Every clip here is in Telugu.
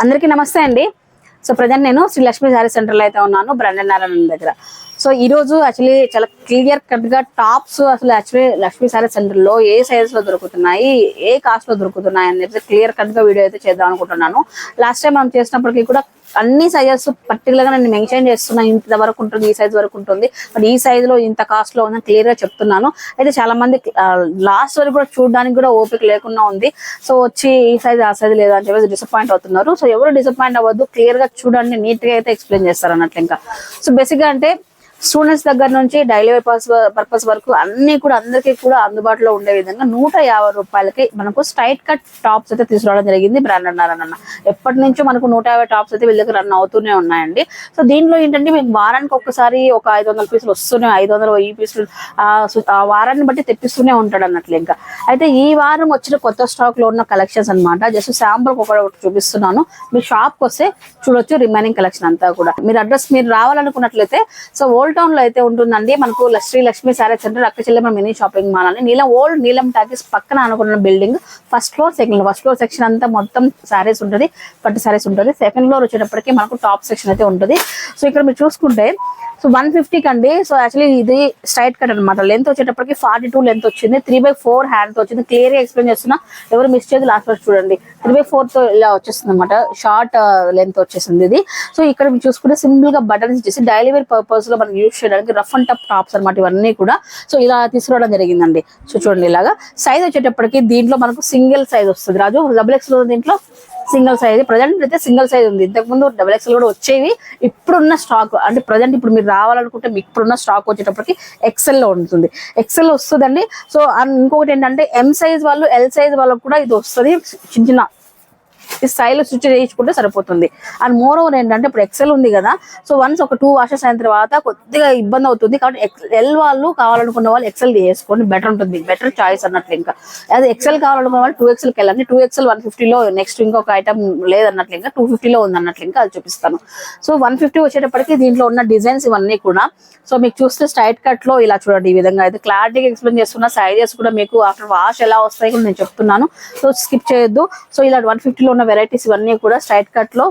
అందరికీ నమస్తే అండి. సో ప్రజెంట్ నేను శ్రీ లక్ష్మీ శారీ సెంటర్లో అయితే ఉన్నాను బ్రాండెడ్ నారాయణ దగ్గర. సో ఈ రోజు యాక్చువల్లీ చాలా క్లియర్ కట్గా టాప్స్ అసలు యాక్చువల్లీ లక్ష్మీ శారీ సెంటర్లో ఏ సైజ్లో దొరుకుతున్నాయి ఏ కాస్ట్లో దొరుకుతున్నాయి అని చెప్పి క్లియర్ కట్గా వీడియో అయితే చేద్దాం అనుకుంటున్నాను. లాస్ట్ టైం మనం చేసినప్పటికీ కూడా అన్ని సైజెస్ పర్టికులర్గా నేను మెన్షన్ చేస్తున్నా ఇంత వరకు ఉంటుంది ఈ సైజ్ వరకు ఉంటుంది. మరి ఈ సైజ్లో ఇంత కాస్ట్లో ఉందని క్లియర్గా చెప్తున్నాను. అయితే చాలా మంది లాస్ట్ వరకు కూడా చూడడానికి కూడా ఓపిక లేకుండా ఉంది. సో వచ్చి ఈ సైజ్ ఆ సైజ్ లేదా అని చెప్పేసి డిసప్పాయింట్ అవుతున్నారు. సో ఎవరు డిసప్పాయింట్ అవ్వద్దు క్లియర్గా చూడండి నీట్గా అయితే ఎక్స్ప్లెయిన్ చేస్తారు అన్నట్లు ఇంకా. సో బేసిక్గా అంటే స్టూడెంట్స్ దగ్గర నుంచి డైలీ పర్పస్ పర్పస్ వరకు అన్ని కూడా అందరికీ కూడా అందుబాటులో ఉండే విధంగా నూట యాభై రూపాయలకి మనకు స్ట్రైట్ కట్ టాప్స్ అయితే తీసుకురావడం జరిగింది బ్రాండ్ అన్నారన్న ఎప్పటి నుంచో మనకు నూట యాభై టాప్స్ అయితే వీళ్ళ దగ్గర రన్ అవుతూనే ఉన్నాయండి. సో దీంట్లో ఏంటంటే మీకు వారానికి ఒక్కసారి ఒక ఐదు వందల పీసులు వస్తూనే ఐదు వందల వెయ్యి పీసులు ఆ వారాన్ని బట్టి తెప్పిస్తూనే ఉంటాడు అన్నట్లు ఇంకా. అయితే ఈ వారం వచ్చిన కొత్త స్టాక్లో ఉన్న కలెక్షన్స్ అన్నమాట. జస్ట్ శాంపుల్ ఒకటి చూపిస్తున్నాను. మీ షాప్కి వస్తే చూడొచ్చు రిమైనింగ్ కలెక్షన్ అంతా కూడా. మీరు అడ్రస్ మీరు రావాలనుకున్నట్లయితే సో ఓల్డ్ టౌన్లో అయితే ఉంటుందండి. మనకు శ్రీ లక్ష్మీ సారీ సెంటర్ అక్క చెల్లెమ్మ మినీ షాపింగ్ మాల్ అని. నీలం ఓల్డ్ నీలం టాకీస్ పక్కన అనుకున్న building first floor second first floor section అంతా మొత్తం సారీస్ ఉంటుంది. పట్టు సారీస్ ఉంటుంది. సెకండ్ ఫ్లోర్ వచ్చేటప్పటికి మనకు టాప్ సెక్షన్ అయితే ఉంటుంది. సో ఇక్కడ మీరు చూసుకుంటే సో వన్ ఫిఫ్టీ కండి. సో యాక్చువల్లీ ఇది స్ట్రైట్ కట్ అనమాట లెంత్ వచ్చేటప్పటికి ఫార్టీ టూ లెంత్ వచ్చింది. త్రీ బై ఫోర్ హ్యాండ్తో వచ్చింది. క్లియర్గా ఎక్స్ప్లెయిన్ చేస్తున్నా. ఎవరు మిస్ చేయదు లాస్ట్ వరకు చూడండి. త్రీ బై ఫోర్తో ఇలా వచ్చేస్తుంది అనమాట షార్ట్ లెంత్ వచ్చేసింది ఇది. సో ఇక్కడ మీరు చూసుకుంటే సింపుల్గా బటన్స్ ఇచ్చేసి డైలీ వేర్ పర్పస్లో మనం యూజ్ చేయడానికి రఫ్ అండ్ టఫ్ టాప్స్ అనమాట ఇవన్నీ కూడా. సో ఇలా తీసుకురావడం జరిగిందండి. సో చూడండి ఇలాగా. సైజ్ వచ్చేటప్పటికి దీంట్లో మనకు సింగిల్ సైజ్ వస్తుంది. రాజు డబుల్ ఎక్స్ దీంట్లో సింగిల్ సైజ్ ప్రజెంట్ అయితే సింగిల్ సైజ్ ఉంది. ఇంతకు ముందు డబుల్ ఎక్స్ఎల్ కూడా వచ్చేవి. ఇప్పుడున్న స్టాక్ అంటే ప్రజెంట్ ఇప్పుడు మీరు రావాలనుకుంటే మీకు ఇప్పుడున్న స్టాక్ వచ్చేటప్పటికి ఎక్సెల్లో ఉంటుంది. ఎక్సెల్ వస్తుందండి. సో అండ్ ఇంకొకటి ఏంటంటే ఎం సైజ్ వాళ్ళు ఎల్ సైజ్ వాళ్ళకు కూడా ఇది వస్తుంది. చిన్న చిన్న ఈ స్టైల్ స్టిచ్ చేయించుకుంటే సరిపోతుంది. అండ్ మోర్ ఓవర్ ఏంటంటే ఇప్పుడు ఎక్సెల్ ఉంది కదా సో వన్స్ ఒక టూ వాషెస్ అయిన తర్వాత కొద్దిగా ఇబ్బంది అవుతుంది. కాబట్టి ఎల్ వాళ్ళు కావాలనుకున్న వాళ్ళు ఎక్సెల్ చేసుకోండి బెటర్ ఉంటుంది. బెటర్ చాయిస్ అన్నట్లు ఇంకా. అదే ఎక్సెల్ కావాలనుకున్న వాళ్ళు టూ ఎక్సెల్కి వెళ్ళండి టూ ఎక్సెల్ వన్ ఫిఫ్టీలో నెక్స్ట్ ఇంకొక ఐటమ్ లేదన్నట్లు ఇంకా టూ ఫిఫ్టీలో ఉంది అన్నట్లు ఇంకా అది చూపిస్తాను. సో వన్ ఫిఫ్టీ వచ్చేటప్పటికి దీంట్లో ఉన్న డిజైన్స్ ఇవన్నీ కూడా సో మీకు చూస్తే స్ట్రైట్ కట్లో ఇలా చూడండి ఈ విధంగా. అయితే క్లారిటీగా ఎక్స్ప్లెయిన్ చేస్తున్న సైజెస్ కూడా మీకు ఆఫ్టర్ వాష్ ఎలా వస్తాయి నేను చెప్తున్నాను. సో స్కిప్ చేయొద్దు. సో ఇలా వన్ ఫిఫ్టీలో ఉన్న వెరైటీస్ ఇవన్నీ కూడా స్ట్రైట్ కట్లో.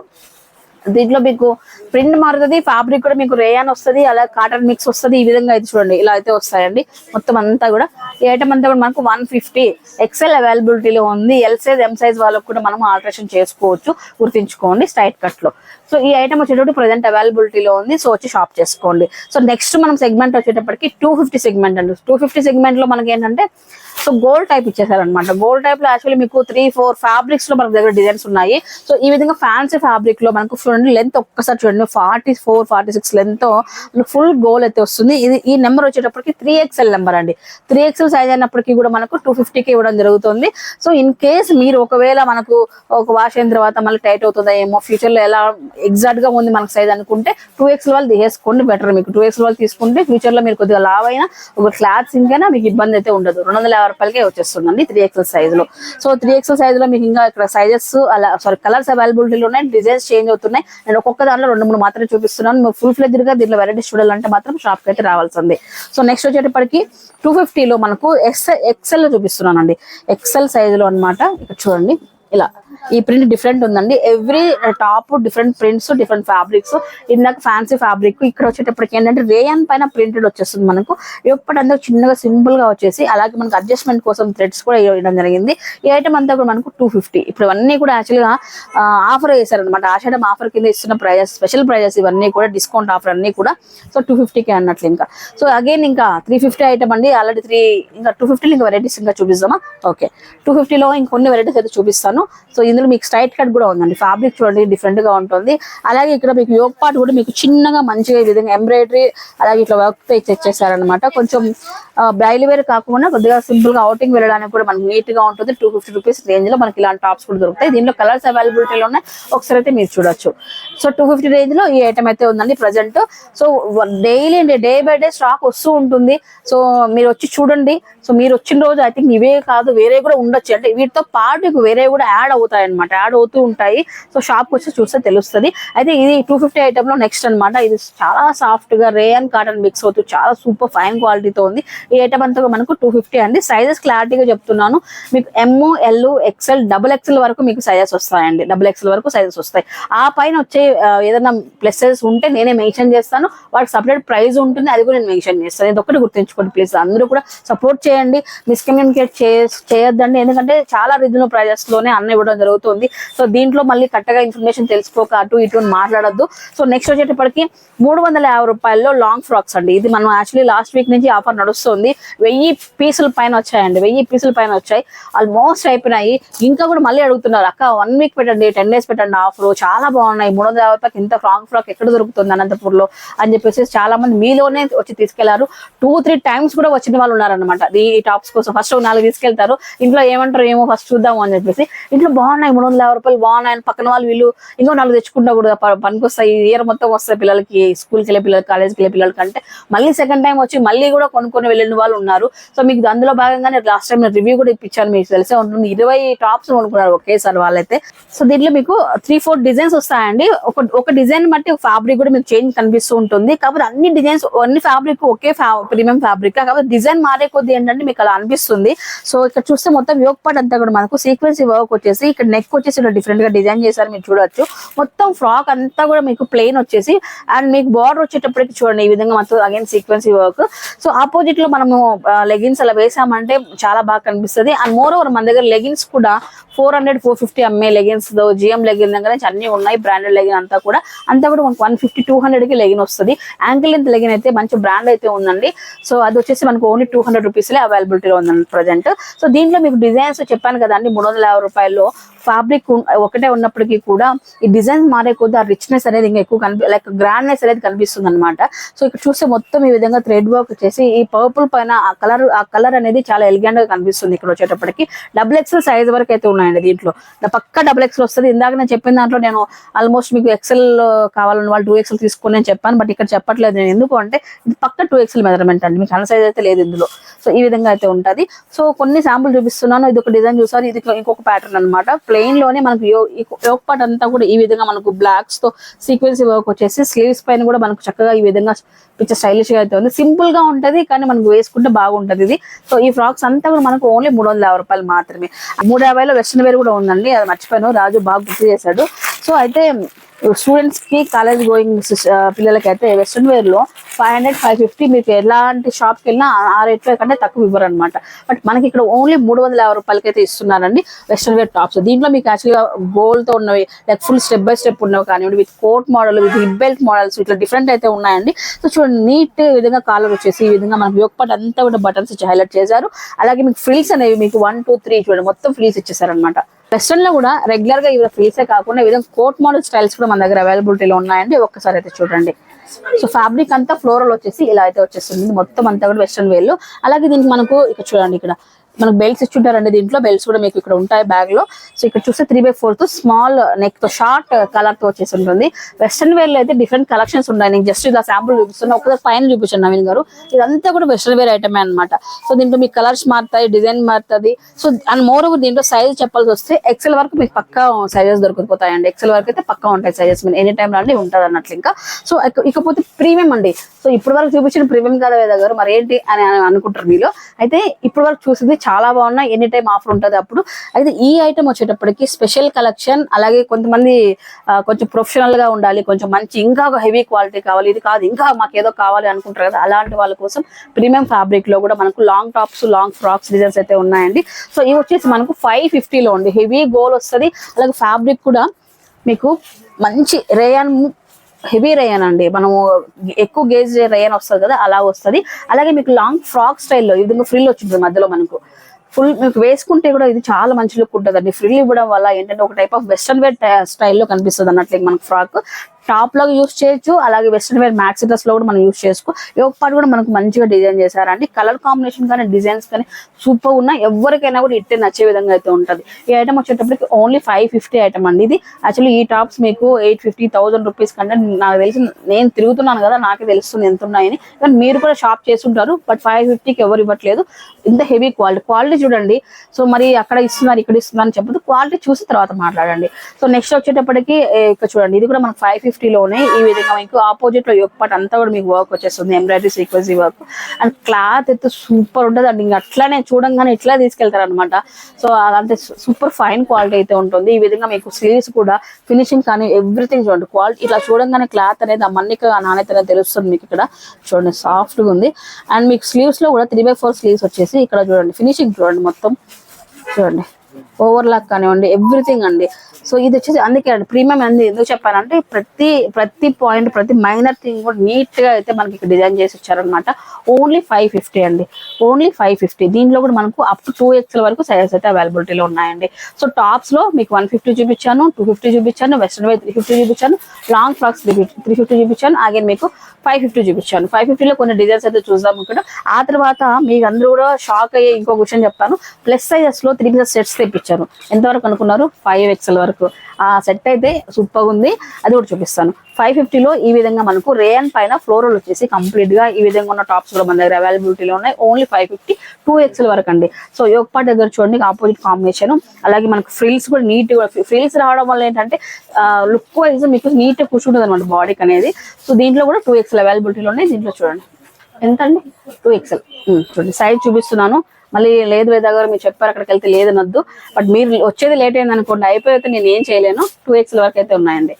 దీంట్లో మీకు ప్రింట్ మారుతుంది ఫ్యాబ్రిక్ కూడా మీకు రేయాన్ వస్తుంది అలా కాటన్ మిక్స్ వస్తుంది ఈ విధంగా అయితే చూడండి ఇలా అయితే వస్తాయండి. మొత్తం అంతా కూడా ఈ ఐటమ్ అంతా కూడా మనకు వన్ ఫిఫ్టీ ఎక్సెల్ అవైలబిలిటీలో ఉంది. ఎల్ సైజ్ ఎం సైజ్ వాళ్ళకు కూడా మనం ఆల్ట్రేషన్ చేసుకోవచ్చు గుర్తుంచుకోండి స్ట్రైట్ కట్లో. సో ఈ ఐటమ్ వచ్చేటప్పుడు ప్రజెంట్ అవైలబిలిటీలో ఉంది. సో వచ్చి షాప్ చేసుకోండి. సో నెక్స్ట్ మనం సెగ్మెంట్ వచ్చేటప్పటికి టూ ఫిఫ్టీ సెగ్మెంట్ అండి. టూ ఫిఫ్టీ సెగ్మెంట్లో మనకి ఏంటంటే సో గోల్డ్ టైప్ ఇచ్చేసారనమాట గోల్డ్ టైప్లో యాక్చువల్లీ మీకు త్రీ ఫోర్ ఫ్యాబ్రిక్స్లో మనకు దగ్గర డిజైన్స్ ఉన్నాయి. సో ఈ విధంగా ఫ్యాన్సీ ఫ్యాబ్రిక్లో మనకు చూడండి లెంత్ ఒక్కసారి చూడండి. Forty four forty six length full goal అయితే వస్తుంది. ఇది ఈ నెంబర్ వచ్చేటప్పటికి త్రీ ఎక్స్ఎల్ నెంబర్ అండి. త్రీ ఎక్స్ఎల్ సైజ్ అయినప్పటికీ కూడా మనకు టూ ఫిఫ్టీకి ఇవ్వడం జరుగుతుంది. సో ఇన్ కేస్ మీరు ఒకవేళ మనకు ఒక వాష్ అయిన తర్వాత మళ్ళీ టైట్ అవుతుందా ఏమో ఫ్యూచర్లో ఎలా ఎగ్జాక్ట్గా ఉంది మనకు సైజ్ అనుకుంటే టూ ఎక్స్ఎల్ వాళ్ళు తీసేసుకోండి బెటర్ మీకు. టూ ఎక్స్ వాళ్ళు తీసుకుంటే ఫ్యూచర్లో మీరు కొద్దిగా లావ్ అయినా ఒక క్లాత్ ఇంకైనా మీకు ఇబ్బంది అయితే ఉండదు. రెండు వందల యాభై రూపాయలకే వచ్చేస్తుందండి త్రీ ఎక్స్ఎల్ సైజ్లో. సో త్రీ ఎక్స్ఎల్ సైజ్లో మీకు ఇంకా ఇక్కడ సైజెస్ అలా సారీ కలర్స్ అవైలబిలిటీలో ఉన్నాయి డిజైన్స్ చేంజ్ అవుతున్నాయి. నేను ఒక్కొక్క దాంట్లో రెండు మూడు మాత్రమే చూపిస్తున్నాను. మీరు ఫుల్ ఫ్లెజ్గా దీంట్లో వెరైటీస్ చూడాలంటే మాత్రం షాప్కి అయితే రావాల్సింది. సో నెక్స్ట్ వచ్చేటప్పటికి టూ ఫిఫ్టీలో మనకు ఎక్సెల్ ఎక్సెల్లో చూపిస్తున్నానండి. ఎక్సెల్ సైజ్లో అన్నమాట. ఇక్కడ చూడండి. ఇలా. ఈ ప్రింట్ డిఫరెంట్ ఉందండి. Every top different prints different fabrics ఇందాక ఫ్యాన్సీ ఫ్యాబ్రిక్ ఇక్కడ వచ్చేటప్పటికి ఏంటంటే రేయన్ పైన ప్రింటెడ్ వచ్చేస్తుంది మనకు. ఎప్పుడంతా చిన్నగా సింపుల్గా వచ్చేసి అలాగే మనకు అడ్జస్ట్మెంట్ కోసం థ్రెడ్స్ కూడా ఇవ్వడం జరిగింది. ఈ ఐటమ్ అంతా కూడా మనకు టూ ఫిఫ్టీ ఇప్పుడు అన్నీ కూడా యాక్చువల్గా ఆఫర్ చేశారనమాట ఆషాఢం ఆఫర్ కింద ఇస్తున్న ప్రైజెస్ స్పెషల్ ప్రైజెస్ ఇవన్నీ కూడా డిస్కౌంట్ ఆఫర్ అన్ని కూడా సో టూ ఫిఫ్టీకే అన్నట్లు ఇంకా. సో అగైన్ ఇంకా త్రీ ఫిఫ్టీ ఐటమ్ అండి. ఆల్రెడీ త్రీ ఇంకా టూ ఫిఫ్టీలో ఇంకా వెరైటీస్ ఇంకా చూపిస్తామా? ఓకే టూ ఫిఫ్టీలో ఇంకొన్ని వెరైటీస్ అయితే చూపిస్తాను. సో ఇందులో మీకు స్ట్రైట్ కట్ కూడా ఉందండి. ఫ్యాబ్రిక్ చూడండి డిఫరెంట్గా ఉంటుంది. అలాగే ఇక్కడ మీకు యోగ్ పార్ట్ కూడా మీకు చిన్నగా మంచిగా ఈ విధంగా ఎంబ్రాయిడరీ అలాగే ఇట్లా వర్క్తో ఇచ్చేసారనమాట కొంచెం బ్రైల్ వేర్ కాకుండా కొద్దిగా సింపుల్గా అవుటింగ్ వెళ్ళడానికి కూడా మనకి నీట్గా ఉంటుంది. టూ ఫిఫ్టీ రూపీస్ రేంజ్లో మనకి ఇలాంటి టాప్స్ కూడా దొరుకుతాయి. దీనిలో కలర్స్ అవైలబిలిటీలో ఉన్నాయి ఒకసారి అయితే మీరు చూడొచ్చు. సో టూ ఫిఫ్టీ రేంజ్లో ఈ ఐటమ్ అయితే ఉందండి present so daily day by day stock వస్తూ ఉంటుంది. సో మీరు వచ్చి చూడండి. సో మీరు వచ్చిన రోజు ఐ థింక్ ఇవే కాదు వేరే కూడా ఉండొచ్చు. అంటే వీటితో పాటు వేరే కూడా యాడ్ అవుతాయి. ఉంటాయి అనమాట యాడ్ అవుతూ ఉంటాయి. సో షాప్కి వచ్చి చూస్తే తెలుస్తుంది. అయితే ఇది టూ ఫిఫ్టీ ఐటమ్లో నెక్స్ట్ అన్నమాట. ఇది చాలా సాఫ్ట్గా రే అండ్ కాటన్ మిక్స్ అవుతూ చాలా సూపర్ ఫైన్ క్వాలిటీతో ఉంది. ఈ ఐటమ్ అంతా మనకు టూ ఫిఫ్టీ అండి. సైజెస్ క్లారిటీగా చెప్తున్నాను. మీకు M L XL double XL వరకు మీకు సైజెస్ వస్తాయండి. డబుల్ ఎక్స్ఎల్ వరకు సైజెస్ వస్తాయి. ఆ పైన వచ్చే ఏదైనా ప్లస్సెస్ ఉంటే నేనే మెన్షన్ చేస్తాను. వాటికి సపరేట్ ప్రైస్ ఉంటుంది. అది కూడా నేను మెన్షన్ చేస్తాను. ఇది ఒకటి గుర్తుంచుకోండి ప్లీజ్ అందరూ కూడా సపోర్ట్ చేయండి. మిస్కమ్యూనికేట్ చేయొద్దండి. ఎందుకంటే చాలా రీజనబుల్ ప్రైజెస్లోనే అన్న ఇవ్వడం జరుగుతుంది. సో దీంట్లో మళ్ళీ కరెక్ట్గా ఇన్ఫర్మేషన్ తెలుసుకోక అటు ఇటు మాట్లాడద్దు. మాట్లాడొద్దు సో నెక్స్ట్ వచ్చేటప్పటికి మూడు వందల యాభై రూపాయల్లో లాంగ్ ఫ్రాక్స్ అండి. ఇది మనం యాక్చువల్లీ లాస్ట్ వీక్ నుంచి ఆఫర్ నడుస్తుంది. వెయ్యి పీసుల పైన వచ్చాయండి. వెయ్యి పీసుల పైన వచ్చాయి. ఆల్మోస్ట్ అయిపోయినాయి. ఇంకా కూడా మళ్ళీ అడుగుతున్నారు అక్క వన్ వీక్ పెట్టండి టెన్ డేస్ పెట్టండి ఆఫర్ చాలా బాగున్నాయి. మూడు వందల యాభై రూపాయలకి ఇంత లాంగ్ ఫ్రాక్ ఎక్కడ దొరుకుతుంది అనంతపూర్లో? అని చెప్పేసి చాలా మంది మీలోనే వచ్చి తీసుకెళ్ళారు. టూ త్రీ టైమ్స్ కూడా వచ్చిన వాళ్ళు ఉన్నారనమాట ఈ టాప్స్ కోసం. ఫస్ట్ నాలుగు తీసుకెళ్తారు. ఇంట్లో ఏమంటారు ఏమో ఫస్ట్ చూద్దాము అని చెప్పేసి. ఇంట్లో బాగున్నాయి మూడు వందల యాభై రూపాయలు బాగున్నాయని పక్కన వాళ్ళు వీళ్ళు ఇంకో నాలుగు తెచ్చుకుంటా కూడా పనికొస్తాయి. ఇయర్ మొత్తం వస్తాయి పిల్లలకి స్కూల్కి వెళ్ళే పిల్లలకి కాలేజ్కి వెళ్ళే పిల్లలకి అంటే మళ్ళీ సెకండ్ టైం వచ్చి మళ్ళీ కూడా కొనుక్కొని వెళ్ళిన వాళ్ళు ఉన్నారు. సో మీకు అందులో భాగంగానే లాస్ట్ టైం రివ్యూ కూడా ఇప్పించాను మీకు తెలిసే ఉంటుంది. ఇరవై టాప్స్ కొనుక్కున్నారు ఒకేసారి వాళ్ళైతే. సో దీంట్లో మీకు త్రీ ఫోర్ డిజైన్స్ వస్తాయండి. ఒక ఒక డిజైన్ బట్టి ఫ్యాబ్రిక్ కూడా మీకు చేంజ్ కనిపిస్తూ ఉంటుంది. కాబట్టి అన్ని డిజైన్స్ అన్ని ఫ్యాబ్రిక్ ఒకే ప్రీమియం ఫ్యాబ్రిక్ కాబట్టి డిజైన్ మారే కొద్ది ఏంటంటే మీకు అలా అనిపిస్తుంది. సో ఇక్కడ చూస్తే మొత్తం యోగ్ పార్ట్ అంతా కూడా మనకు సీక్వెన్స్ వర్క్ వచ్చేసి ఇక్కడ నెక్ వచ్చేసి డిఫరెంట్గా డిజైన్ చేశారు మీరు చూడొచ్చు. మొత్తం ఫ్రాక్ అంతా కూడా మీకు ప్లెయిన్ వచ్చేసి అండ్ మీకు బార్డర్ వచ్చేటప్పటికి చూడండి ఈ విధంగా మొత్తం అగైన్ సీక్వెన్సీ వర్క్ సో ఆపోజిట్లో మనము లెగిన్స్ అలా వేసామంటే చాలా బాగా కనిపిస్తుంది. అండ్ మోర్ ఓవర్ మన దగ్గర లెగిన్స్ కూడా ఫోర్ హండ్రెడ్ ఫోర్ ఫిఫ్టీ అమ్మే లెగిన్స్ జిఎం లెగిన్ దగ్గర నుంచి అన్ని ఉన్నాయి బ్రాండెడ్ లెగిన్ అంతా కూడా. అంతా కూడా మనకు వన్ ఫిఫ్టీ టూ హండ్రెడ్కి లెగిన్ వస్తుంది. యాంకిల్ లెంత్ లెగిన్ అయితే మంచి బ్రాండ్ అయితే ఉందండి. సో అది వచ్చేసి మనకు ఓన్లీ టూ హండ్రెడ్ రూపీస్ అవైలబిలిటీలో ఉందండి ప్రజెంట్ సో దీంట్లో మీకు డిజైన్స్ చెప్పాను కదండి మూడు వందల యాభై రూపాయల్లో ఫ్యాబ్రిక్ ఒకటే ఉన్నప్పటికీ కూడా ఈ డిజైన్స్ మారే కొద్ది ఆ రిచ్నెస్ అనేది ఇంకా ఎక్కువ కనిపి లైక్ గ్రాండ్నెస్ అనేది కనిపిస్తుంది అనమాట సో ఇక్కడ చూస్తే మొత్తం ఈ విధంగా థ్రెడ్ వర్క్ చేసి ఈ పర్పుల్ పైన ఆ కలర్ ఆ కలర్ అనేది చాలా ఎలిగెంట్గా కనిపిస్తుంది ఇక్కడ వచ్చేటప్పటికి. డబుల్ ఎక్స్ఎల్ సైజ్ వరకు అయితే ఉన్నాయండి దీంట్లో. పక్క డబుల్ ఎక్స్ఎల్ వస్తుంది. ఇందాక నేను చెప్పిన దాంట్లో నేను ఆల్మోస్ట్ మీకు ఎక్సెల్ కావాలని వాళ్ళు టూ ఎక్స్ఎల్ తీసుకుని చెప్పాను బట్ ఇక్కడ చెప్పట్లేదు నేను. ఎందుకు అంటే ఇది పక్క టూ ఎక్స్ఎల్ మెజర్మెంట్ అండి. మీకు సైజ్ అయితే లేదు ఇందులో. సో ఈ విధంగా అయితే ఉంటది. సో కొన్ని శాంపుల్ చూపిస్తున్నాను. ఇది ఒక డిజైన్ చూసారు. ఇది ఇంకొక ప్యాటర్న్ అనమాట ప్లెయిన్లోనే మనకు యోగ్ పార్ట్ అంతా కూడా ఈ విధంగా మనకు బ్లాక్స్తో సీక్వెన్స్ వర్క్ వచ్చేసి స్లీవ్స్ పైన కూడా మనకు చక్కగా ఈ విధంగా పిక్చర్ స్టైలిష్గా అయితే ఉంది. సింపుల్గా ఉంటది కానీ మనకు వేసుకుంటే బాగుంటది ఇది. సో ఈ ఫ్రాక్స్ అంతా కూడా మనకు ఓన్లీ మూడు వందల యాభై రూపాయలు మాత్రమే. మూడు యాభైలో వెస్ట్రన్ వేర్ కూడా ఉందండి అది మర్చిపోయాను. రాజు బాగా గుర్తు చేశాడు. సో అయితే స్టూడెంట్స్కి కాలేజ్ గోయింగ్ పిల్లలకి అయితే వెస్ట్రన్ వేర్లో ఫైవ్ హండ్రెడ్ ఫైవ్ ఫిఫ్టీ మీకు ఎలాంటి షాప్కి వెళ్ళినా ఆ రేట్ కంటే తక్కువ ఇవ్వరు అనమాట బట్ మనకి ఇక్కడ ఓన్లీ మూడు వందల యాభై రూపాయలకి అయితే ఇస్తున్నారండి వెస్ట్రన్ వేర్ టాప్స్ దీంట్లో మీకు యాక్చువల్గా గోల్డ్తో ఉన్నవి like full step by step ఉన్నవి కానివ్వండి with coat model with hip belt models ఇట్లా డిఫరెంట్ అయితే ఉన్నాయండి. సో చూడండి నీట్ విధంగా కాలర్ వచ్చేసి ఈ విధంగా మనకి యొక్క పార్ట్ అంతా కూడా బటన్స్ ఇచ్చి హైలైట్ చేశారు. అలాగే మీకు ఫ్రిల్స్ అనేవి మీకు వన్ టూ త్రీ చూడండి మొత్తం ఫ్రిల్స్ ఇచ్చేసారనమాట వెస్ట్రన్లో కూడా రెగ్యులర్గా ఇవి ఫ్రీసే కాకుండా విధంగా కోట్ మోడల్ స్టైల్స్ కూడా మన దగ్గర అవైలబిలిటీలో ఉన్నాయండి ఒక్కసారి అయితే చూడండి. సో ఫ్యాబ్రిక్ అంతా ఫ్లోరల్ వచ్చేసి ఇలా అయితే వచ్చేస్తుంది. మొత్తం అంతా కూడా వెస్ట్రన్ వేల్ అలాగే దీనికి మనకు ఇక్కడ చూడండి ఇక్కడ మనకు బెల్ట్స్ ఇచ్చుంటారండి దీంట్లో. బెల్ట్స్ కూడా మీకు ఇక్కడ ఉంటాయి బ్యాగ్లో. సో ఇక్కడ చూస్తే త్రీ బై ఫోర్తో స్మాల్ నెక్తో షార్ట్ కలర్తో వచ్చేసి ఉంటుంది. వెస్ట్రన్ వేర్లో అయితే డిఫరెంట్ కలెక్షన్స్ ఉన్నాయి. నేను జస్ట్ ఇలా శాంపుల్ చూపిస్తున్నా. ఒకసారి పైన చూపించాను నవీన్ గారు. ఇదంతా కూడా వెస్ట్రన్ వేర్ ఐటమే అన్నమాట. సో దీంట్లో మీకు కలర్స్ మారుతాయి డిజైన్ మారుతుంది. సో అండ్ మోర్ ఓవర్ దీంట్లో సైజ్ చెప్పాల్సి వస్తే ఎక్సెల్ వరకు మీకు పక్కా సైజెస్ దొరికిపోతాయండి ఎక్సెల్ వరకు అయితే పక్కా ఉంటాయి సైజెస్ మీరు ఎనీ టైం రాండి ఉంటుంది అన్నట్లు ఇంకా. సో ఇకపోతే ప్రీమియం అండి. సో ఇప్పటి వరకు చూపించిన ప్రీమియం కదా వేద గారు. మరి ఏంటి అని అనుకుంటారు మీలో. అయితే ఇప్పుడు వరకు చూసింది చాలా బాగున్నాయి ఎనీ టైం ఆఫర్ ఉంటుంది అప్పుడు. అయితే ఈ ఐటమ్ వచ్చేటప్పటికి స్పెషల్ కలెక్షన్ అలాగే కొంతమంది కొంచెం ప్రొఫెషనల్గా ఉండాలి కొంచెం మంచి ఇంకా హెవీ క్వాలిటీ కావాలి ఇది కాదు ఇంకా మాకు ఏదో కావాలి అనుకుంటారు కదా అలాంటి వాళ్ళ కోసం ప్రీమియం ఫ్యాబ్రిక్లో కూడా మనకు long tops long frocks designs అయితే ఉన్నాయండి. సో ఇవి వచ్చేసి మనకు ఫైవ్ ఫిఫ్టీలో ఉంది హెవీ గోల్ వస్తుంది. అలాగే ఫ్యాబ్రిక్ కూడా మీకు మంచి రేయన్ హెవీ రేయన్ అండి. మనము ఎక్కువ గేజ్ రేయన్ వస్తుంది కదా అలా వస్తుంది. అలాగే మీకు లాంగ్ ఫ్రాక్ స్టైల్లో ఈ విధంగా ఫ్రిల్ వచ్చింది మధ్యలో మనకు. ఫుల్ మీకు వేసుకుంటే కూడా ఇది చాలా మంచి లుక్ ఉంటుంది అండి ఫ్రిల్ ఇవ్వడం వల్ల ఏంటంటే ఒక టైప్ ఆఫ్ వెస్ట్రన్ వేర్ స్టైల్లో కనిపిస్తుంది అన్నట్లు మనకు ఫ్రాక్. టాప్లో యూస్ చేయొచ్చు. అలాగే వెస్ట్రన్ వేర్ మ్యాక్సీ డ్రెస్లో కూడా మనం యూస్ చేసుకో ఒక కూడా మనకు మంచిగా డిజైన్ చేశారండి. కలర్ కాంబినేషన్ కానీ డిజైన్స్ కానీ సూపర్ ఉన్న ఎవరికైనా కూడా ఇట్టే నచ్చే విధంగా అయితే ఉంటుంది. ఈ ఐటమ్ వచ్చేటప్పటికి ఓన్లీ ఫైవ్ ఫిఫ్టీ ఐటమ్ అండి ఇది. యాక్చువల్లీ ఈ టాప్స్ మీకు ఎయిట్ ఫిఫ్టీ థౌసండ్ రూపీస్ కంటే నాకు తెలిసి నేను తిరుగుతున్నాను కదా నాకే తెలుస్తుంది ఎంత ఉన్నాయని. కానీ మీరు కూడా షాప్ చేస్తుంటారు బట్ ఫైవ్ ఫిఫ్టీకి ఎవరు ఇవ్వట్లేదు. ఇంత హెవీ క్వాలిటీ క్వాలిటీ చూడండి. సో మరి అక్కడ ఇస్తున్నారు ఇక్కడ ఇస్తున్నారు అని చెప్పదు క్వాలిటీ చూసి తర్వాత మాట్లాడండి. సో నెక్స్ట్ వచ్చేటప్పటికి ఇక్కడ చూడండి. ఇది కూడా మనకు ఫైవ్ ఫిఫ్టీలోనే ఈ విధంగా మీకు ఆపోజిట్లో యొక్క పార్ట్ అంతా కూడా మీకు వర్క్ వచ్చేస్తుంది ఎంబ్రాయిడరీ సీక్వెన్సీ వర్క్ అండ్ క్లాత్ అయితే సూపర్ ఉంటుంది అండి. ఇంకా అట్లానే చూడంగానే ఇట్లా తీసుకెళ్తారు అనమాట సో అలాంటి సూపర్ ఫైన్ క్వాలిటీ అయితే ఉంటుంది. ఈ విధంగా మీకు స్లీవ్స్ కూడా ఫినిషింగ్ కానీ ఎవ్రీథింగ్ చూడండి. క్వాలిటీ ఇట్లా చూడంగానే క్లాత్ అనేది ఆ మన్నిక నాణ్యత అనేది తెలుస్తుంది మీకు ఇక్కడ. చూడండి సాఫ్ట్గా ఉంది. అండ్ మీకు స్లీవ్స్లో కూడా త్రీ బై ఫోర్ స్లీవ్స్ వచ్చేసి ఇక్కడ చూడండి. ఫినిషింగ్ చూడండి మొత్తం. చూడండి. ఓవర్లాక్ కానివ్వండి ఎవ్రీథింగ్ అండి. సో ఇది వచ్చేసి అందుకే అండి ప్రీమియం అంది ఎందుకు చెప్పానంటే ప్రతి ప్రతి పాయింట్ ప్రతి మైనర్ థింగ్ కూడా నీట్గా అయితే మనకి ఇక్కడ డిజైన్ చేసి ఇచ్చారనమాట ఓన్లీ ఫైవ్ ఫిఫ్టీ అండి. ఓన్లీ ఫైవ్ ఫిఫ్టీ దీంట్లో కూడా మనకు అప్ టు టూ ఎక్స్ఎల్ వరకు సైజెస్ అయితే అవైలబిలిటీలో ఉన్నాయండి. సో టాప్స్లో మీకు వన్ ఫిఫ్టీ చూపించాను టూ ఫిఫ్టీ చూపించాను వెస్ట్రన్ వేర్ త్రీ ఫిఫ్టీ చూపించాను long frocks three three fifty చూపించాను అగైన్ మీకు ఫైవ్ ఫిఫ్టీ చూపించాను. ఫైవ్ ఫిఫ్టీలో కొన్ని డిజైన్స్ అయితే చూద్దాం ఇక్కడ ఆ తర్వాత మీకు అందరూ కూడా షాక్ అయ్యే ఇంకో క్వశ్చన్ చెప్తాను. ప్లస్ సైజెస్లో త్రీ పీసెస్ సెట్స్ తెప్పించాను ఎంతవరకు అనుకున్నారు? ఫైవ్ ఎక్స్ఎల్ వరకు. ఆ సెట్ అయితే సూపర్ ఉంది. అది కూడా చూపిస్తాను. ఫైవ్ ఫిఫ్టీలో ఈ విధంగా మనకు రేయన్ పైన ఫ్లోరల్ వచ్చేసి కంప్లీట్గా ఈ విధంగా ఉన్న టాప్స్ కూడా మన దగ్గర అవైలబిలిటీలో ఉన్నాయి. Only five fifty two XL వరకు అండి. సో యోగ దగ్గర చూడండి ఆపోజిట్ కాంబినేషన్ అలాగే మనకు ఫ్రిల్స్ కూడా నీట్గా ఫ్రిల్స్ రావడం వల్ల ఏంటంటే లుక్ వైజ్ మీకు నీట్గా కూర్చుంటుంది అనమాట బాడీకి అనేది. సో దీంట్లో కూడా టూ ఎక్స్ఎల్ అవైలబిలిటీలో ఉన్నాయి. దీంట్లో చూడండి. ఎంత అండి టూ ఎక్స్ఎల్ చూడండి. సైజ్ చూపిస్తున్నాను. మళ్ళీ లేదు వేదా గారు మీరు చెప్పారు అక్కడికి వెళ్తే లేదనొద్దు బట్ మీరు వచ్చేది లేట్ అయింది అనుకోండి అయిపోయితే నేను ఏం చేయలేను. టూ ఎక్స్ఎల్ వరకు అయితే ఉన్నాయండి.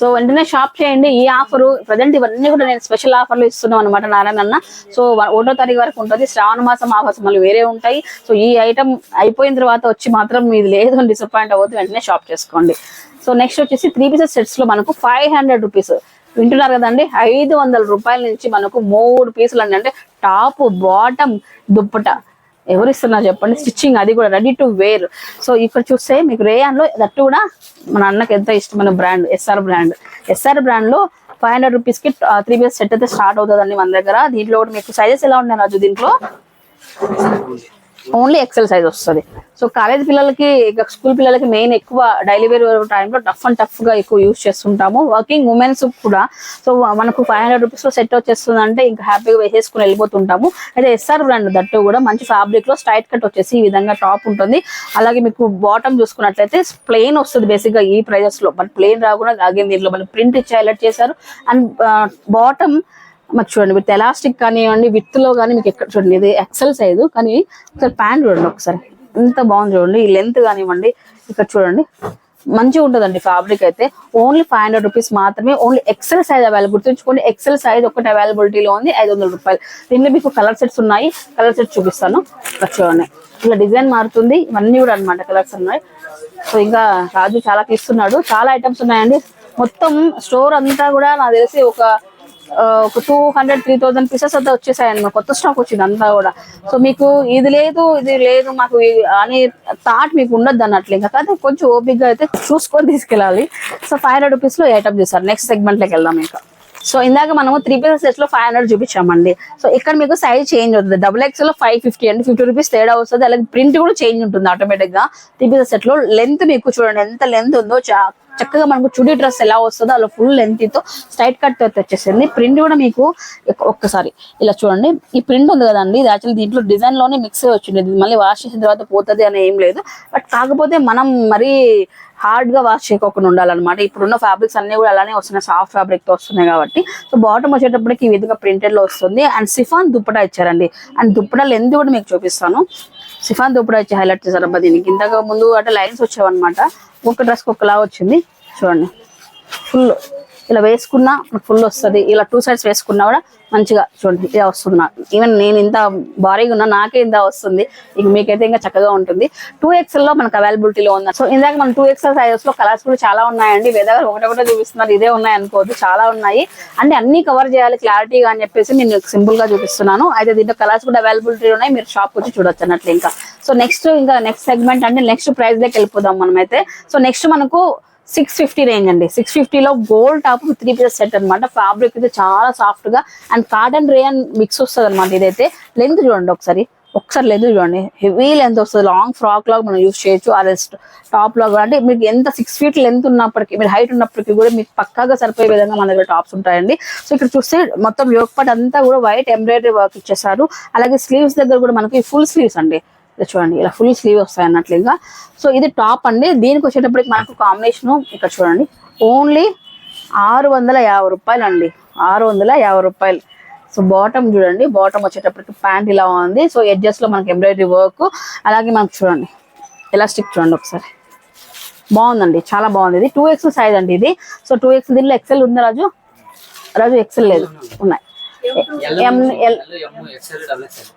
సో వెంటనే షాప్ చేయండి. ఈ ఆఫర్ ప్రజెంట్ ఇవన్నీ కూడా నేను స్పెషల్ ఆఫర్లు ఇస్తున్నాం అనమాట నారాయణ అన్న. సో ఒకటో తారీఖు వరకు ఉంటుంది. శ్రావణ మాసం ఆఫర్స్ మళ్ళీ వేరే ఉంటాయి. సో ఈ ఐటమ్ అయిపోయిన తర్వాత వచ్చి మాత్రం మీది లేదు డిసప్పాయింట్ అవ్వద్దు. వెంటనే షాప్ చేసుకోండి. సో నెక్స్ట్ వచ్చేసి త్రీ పీసెస్ సెట్స్లో మనకు ఫైవ్ హండ్రెడ్ రూపీస్ వింటున్నారు కదండి? ఐదు వందల రూపాయల నుంచి మనకు మూడు పీసులు అండి. అంటే టాప్ బాటమ్ దుప్పట. ఎవరు ఇస్తున్నారు చెప్పండి? స్టిచ్చింగ్ అది కూడా రెడీ టు వేర్. సో ఇక్కడ చూస్తే మీకు రేయాన్లో దట్టు కూడా మన అన్నకి ఎంత ఇష్టమైన బ్రాండ్ ఎస్ఆర్ బ్రాండ్. ఎస్ఆర్ బ్రాండ్లో ఫైవ్ హండ్రెడ్ రూపీస్కి త్రీ పీస్ సెట్ అయితే స్టార్ట్ అవుతుందండి మన దగ్గర. దీంట్లో కూడా మీకు సైజెస్ ఎలా ఉన్నాయి రాజు దీంట్లో? ఓన్లీ ఎక్సెల్ సైజ్ వస్తుంది. సో కాలేజ్ పిల్లలకి స్కూల్ పిల్లలకి మెయిన్ ఎక్కువ డైలీ వేర్ టైంలో టఫ్ అండ్ టఫ్గా ఎక్కువ యూస్ చేస్తుంటాము. వర్కింగ్ ఉమెన్స్ కూడా. సో మనకు ఫైవ్ హండ్రెడ్ రూపీస్లో సెట్ వచ్చేస్తుంది అంటే ఇంకా హ్యాపీగా వేసేసుకుని వెళ్ళిపోతుంటాము. అయితే ఎస్ఆర్ బ్రాండ్ దట్టు కూడా మంచి ఫ్యాబ్రిక్లో స్ట్రైట్ కట్ వచ్చేసి ఈ విధంగా టాప్ ఉంటుంది. అలాగే మీకు బాటమ్ చూసుకున్నట్లయితే ప్లెయిన్ వస్తుంది బేసిక్గా ఈ ప్రైజెస్లో. బట్ ప్లెయిన్ రాకుండా అగేన్ దీంట్లో. మళ్ళీ ప్రింట్ ఇచ్చి హైలైట్ చేశారు. అండ్ బాటమ్ మాకు చూడండి విత్ ఎలాస్టిక్ కానివ్వండి విత్లో కానీ మీకు ఎక్కడ చూడండి ఇది ఎక్సెల్ సైజు కానీ ఒకసారి ప్యాంట్ చూడండి ఒకసారి. ఎంత బాగుంది చూడండి ఈ లెంత్ కానివ్వండి ఇక్కడ చూడండి. మంచిగా ఉంటుందండి ఫ్యాబ్రిక్ అయితే. ఓన్లీ ఫైవ్ హండ్రెడ్ రూపీస్ మాత్రమే ఓన్లీ ఎక్సెల్ సైజ్ అవైలబుల్ గుర్తుంచుకోండి ఎక్సెల్ సైజ్ ఒకటి అవైలబిలిటీలో ఉంది ఐదు వందల రూపాయలు. దీనిలో మీకు కలర్ సెట్స్ ఉన్నాయి కలర్ సెట్స్ చూపిస్తాను. చూడండి ఇలా డిజైన్ మారుతుంది ఇవన్నీ కూడా అనమాట కలర్స్ ఉన్నాయి. సో ఇంకా రాజు చాలా తీస్తున్నాడు చాలా ఐటమ్స్ ఉన్నాయండి. మొత్తం స్టోర్ అంతా కూడా నాకు తెలిసి ఒక ఒక two hundred three thousand pieces అంతా వచ్చేసాయండి కొత్త స్టాక్ వచ్చింది అంతా కూడా. సో మీకు ఇది లేదు ఇది లేదు మాకు అనే అని థాట్ మీకు ఉండద్దు అన్నట్లు ఇంకా. కాదు కొంచెం ఓపిక్గా అయితే చూసుకొని తీసుకెళ్ళాలి. సో ఫైవ్ హండ్రెడ్ రూపీస్లో ఐటమ్ చేస్తారు నెక్స్ట్ సెగ్మెంట్లోకి వెళ్దాం ఇంకా. సో ఇందాక మనము త్రీ పీసెస్ సెట్స్లో ఫైవ్ హండ్రెడ్ చూపించామండి. సో ఇక్కడ మీకు సైజ్ చేంజ్ అవుతుంది. డబుల్ ఎక్స్లో five fifty and fifty rupees తేడా వస్తుంది. అలాగే ప్రింట్ కూడా చేంజ్ ఉంటుంది ఆటోమేటిక్గా. త్రీ పీసెస్ సెట్లో లెంత్ మీకు చూడండి. ఎంత లెంత్ ఉందో చా- చక్కగా మనకు చుడి డ్రెస్ ఎలా వస్తుందో అలా ఫుల్ లెంత్తో స్ట్రైట్ కట్ అయితే వచ్చేసింది ప్రింట్ కూడా మీకు ఒక్కసారి ఇలా చూడండి. ఈ ప్రింట్ ఉంది కదండి ఇది యాక్చువల్లీ దీంట్లో డిజైన్లోనే మిక్స్ వచ్చింది. మళ్ళీ వాష్ చేసిన తర్వాత పోతుంది అని ఏం లేదు. బట్ కాకపోతే మనం మరీ హార్డ్గా వాష్ చేయకోకుండా ఉండాలన్నమాట. ఇప్పుడున్న ఫ్యాబ్రిక్స్ అన్ని కూడా అలానే వస్తున్నాయి. సాఫ్ట్ ఫ్యాబ్రిక్తో వస్తున్నాయి కాబట్టి. సో బాటమ్ వచ్చేటప్పటికి ఈ విధంగా ప్రింటెడ్లో వస్తుంది. అండ్ సిఫాన్ దుప్పటా ఇచ్చారండి. అండ్ దుప్పటా లెంత్ కూడా మీకు చూపిస్తాను. సిఫాన్ దుప్పటా ఇచ్చి హైలైట్ చేశారు అబ్బా దీనికి ఇంతకు ముందు అంటే లైన్స్ వచ్చావన్నమాట. ఒక డ్రెస్ ఒకలా వచ్చింది. చూడండి. ఫుల్ ఇలా వేసుకున్నా ఫుల్ వస్తుంది. ఇలా టూ సైడ్స్ వేసుకున్నా కూడా మంచిగా చూడండి ఇలా వస్తుంది ఈవెన్ నేను ఇంత భారీగా ఉన్నా నాకే ఇంత వస్తుంది. ఇక మీకైతే ఇంకా చక్కగా ఉంటుంది. టూ ఎక్స్ఎల్లో మనకు అవైలబిలిటీలో ఉంది? సో ఇందాక మనం టూ ఎక్స్ఎల్ సైజెస్లో కలర్స్ కూడా చాలా ఉన్నాయండి. ఒకటి ఒకటొకటే చూపిస్తున్నారు. ఇదే ఉన్నాయి అనుకోవద్దు. చాలా ఉన్నాయి. అంటే అన్ని కవర్ చేయాలి క్లారిటీగా అని చెప్పేసి నేను సింపుల్గా చూపిస్తున్నాను. అయితే దీంట్లో కలర్స్ కూడా అవైలబిలిటీ ఉన్నాయి. మీరు షాప్ వచ్చి చూడొచ్చు అన్నట్లు ఇంకా. సో నెక్స్ట్ ఇంకా నెక్స్ట్ సెగ్మెంట్ అంటే నెక్స్ట్ ప్రైస్ దగ్గర వెళ్ళిపోదాం మనమైతే. సో నెక్స్ట్ మనకు సిక్స్ ఫిఫ్టీ రేంజ్ అండి. సిక్స్ ఫిఫ్టీలో gold top three pieces set అనమాట ఫ్యాబ్రిక్ అయితే చాలా సాఫ్ట్గా అండ్ కాటన్ రేయన్ మిక్స్ వస్తుంది అనమాట ఇదైతే. లెంత్ చూడండి ఒకసారి. ఒకసారి లెంత్ చూడండి. హెవీ లెంత్ వస్తుంది. లాంగ్ ఫ్రాక్ లాగా మనం యూస్ చేయొచ్చు. అరెస్ట్ టాప్లో అంటే మీకు ఎంత సిక్స్ ఫీట్ లెంత్ ఉన్నప్పటికీ మీరు హైట్ ఉన్నప్పటికీ కూడా మీకు పక్కాగా సరిపోయే విధంగా మన దగ్గర టాప్స్ ఉంటాయండి. సో ఇక్కడ చూస్తే మొత్తం యోగ పాట్ అంతా కూడా వైట్ ఎంబ్రాయిడరీ వర్క్ ఇచ్చేసారు అలాగే స్లీవ్స్ దగ్గర కూడా మనకి ఫుల్ స్లీవ్స్ అండి. ఇలా చూడండి ఇలా ఫుల్ స్లీవ్ వస్తాయి అన్నట్లు ఇంకా. సో ఇది టాప్ అండి. దీనికి వచ్చేటప్పటికి మనకు కాంబినేషన్ ఇక్కడ చూడండి. ఓన్లీ ఆరు వందల యాభై రూపాయలు అండి. ఆరు వందల యాభై రూపాయలు. సో బాటమ్ చూడండి. బాటమ్ వచ్చేటప్పటికి ప్యాంట్ ఇలా ఉంది. సో ఎడ్జెస్లో మనకి ఎంబ్రాయిడరీ వర్క్ అలాగే మనకు చూడండి. ఎలాస్టిక్ చూడండి ఒకసారి. బాగుందండి. చాలా బాగుంది. ఇది టూ ఎక్స్ సైజ్ అండి ఇది. సో టూ ఎక్స్ దీనిలో ఎక్సెల్ ఉంది రాజు. రాజు ఎక్సెల్ లేదు. ఉన్నాయి.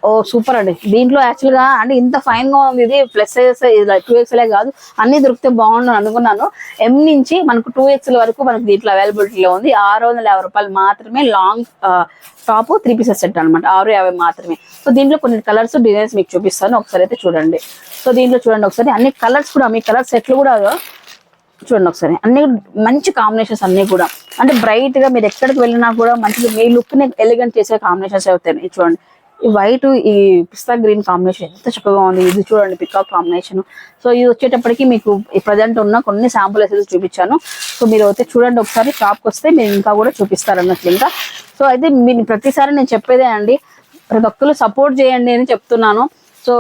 ఓ సూపర్ అండి. దీంట్లో యాక్చువల్గా అంటే ఇంత ఫైన్గా ఉంది. ఇది ప్లస్ సైజెస్ టూ ఎక్స్ఎల్ కాదు. అన్ని దొరికితే బాగుండు అనుకున్నాను. ఎం నుంచి మనకు టూ ఎక్స్ఎల్ వరకు మనకు దీంట్లో అవైలబిలిటీలో ఉంది. ఆరు వందల యాభై రూపాయలు మాత్రమే long top three pieces set అనమాట ఆరు యాభై మాత్రమే. సో దీంట్లో కొన్ని కలర్స్ డిజైన్స్ మీకు చూపిస్తాను. ఒకసారి అయితే చూడండి. సో దీంట్లో చూడండి ఒకసారి. అన్ని కలర్స్ కూడా మీ కలర్ సెట్లు కూడా చూడండి ఒకసారి. అన్ని మంచి కాంబినేషన్స్ అన్ని కూడా. అంటే బ్రైట్గా మీరు ఎక్కడికి వెళ్ళినా కూడా మంచి మీ లుక్ని ఎలిగెంట్ చేసే కాంబినేషన్స్ అవుతాయి. చూడండి. ఈ వైట్ ఈ పిస్తా గ్రీన్ కాంబినేషన్ ఎంత చక్కగా ఉంది. ఇది చూడండి పికాక్ కాంబినేషన్ సో ఇది వచ్చేటప్పటికి మీకు ప్రజెంట్ ఉన్న కొన్ని శాంపుల్ వేసేసి చూపించాను. సో మీరు అయితే చూడండి ఒకసారి. షాప్కి వస్తే మీరు ఇంకా కూడా చూపిస్తారు అన్నట్లు ఇంకా. సో అయితే మీరు ప్రతిసారి నేను చెప్పేదే అండి. ప్రతి ఒక్కరు సపోర్ట్ చేయండి అని చెప్తున్నాను. సో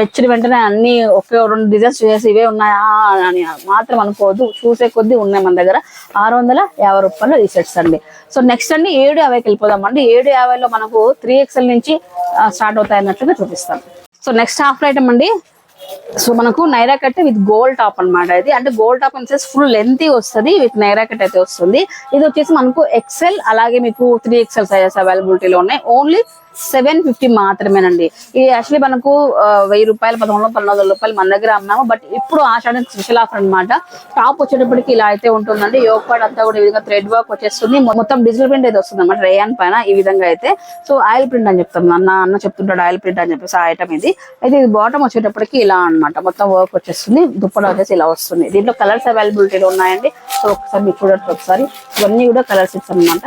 వచ్చిన వెంటనే అన్ని ఒకే రెండు డిజైన్స్ చేసి ఇవే ఉన్నాయా అని మాత్రం అనుకోవద్దు. చూసే కొద్దీ ఉన్నాయి మన దగ్గర. ఆరు వందల యాభై రూపాయలు ఈ సెట్స్ అండి. సో నెక్స్ట్ అండి ఏడు యాభైకి వెళ్ళిపోదాం అండి. ఏడు యాభైలో మనకు త్రీ ఎక్స్ఎల్ నుంచి స్టార్ట్ అవుతాయి అన్నట్లుగా చూపిస్తాం. సో నెక్స్ట్ హాఫ్ ఐటమ్ అండి. సో మనకు Naira cut with gold top అన్నమాట ఇది. అంటే గోల్డ్ టాప్ అనేసి ఫుల్ లెంత్ వస్తుంది విత్ నైరా కట్ అయితే వస్తుంది. ఇది వచ్చేసి మనకు ఎక్సెల్ అలాగే మీకు త్రీ ఎక్సెల్ సైజెస్ అవైలబిలిటీలో ఉన్నాయి. ఓన్లీ సెవెన్ ఫిఫ్టీ మాత్రమేనండి. ఇది యాక్చువల్లీ మనకు వెయ్యి రూపాయలు పదకొండు పన్నెండు వందల రూపాయలు మన దగ్గర అమ్మాము. బట్ ఇప్పుడు ఆషాఢం స్పెషల్ ఆఫర్ అన్నమాట. టాప్ వచ్చేటప్పటికి ఇలా అయితే ఉంటుందండి. యోగ పాడ్ అంతా కూడా ఈ విధంగా థ్రెడ్ వర్క్ వచ్చేస్తుంది. మొత్తం డిజిటల్ ప్రింట్ అయితే వస్తుంది అనమాట రేయాన్ పైన ఈ విధంగా అయితే. సో ఆయిల్ ప్రింట్ అని చెప్తాం. అన్న అన్న చెప్తుంటాడు ఆయిల్ ప్రింట్ అని చెప్పేసి ఆ ఐటమ్ ఇది. అయితే ఇది బాటమ్ వచ్చేటప్పటికి ఇలా అన్నమాట. మొత్తం వర్క్ వచ్చేస్తుంది. దుప్పట వచ్చేసి ఇలా వస్తుంది. దీంట్లో కలర్స్ అవైలబిలిటీలో ఉన్నాయండి. సో ఒకసారి మీరు చూడొచ్చు ఒకసారి. ఇవన్నీ కూడా కలర్స్ ఇస్తామన్నమాట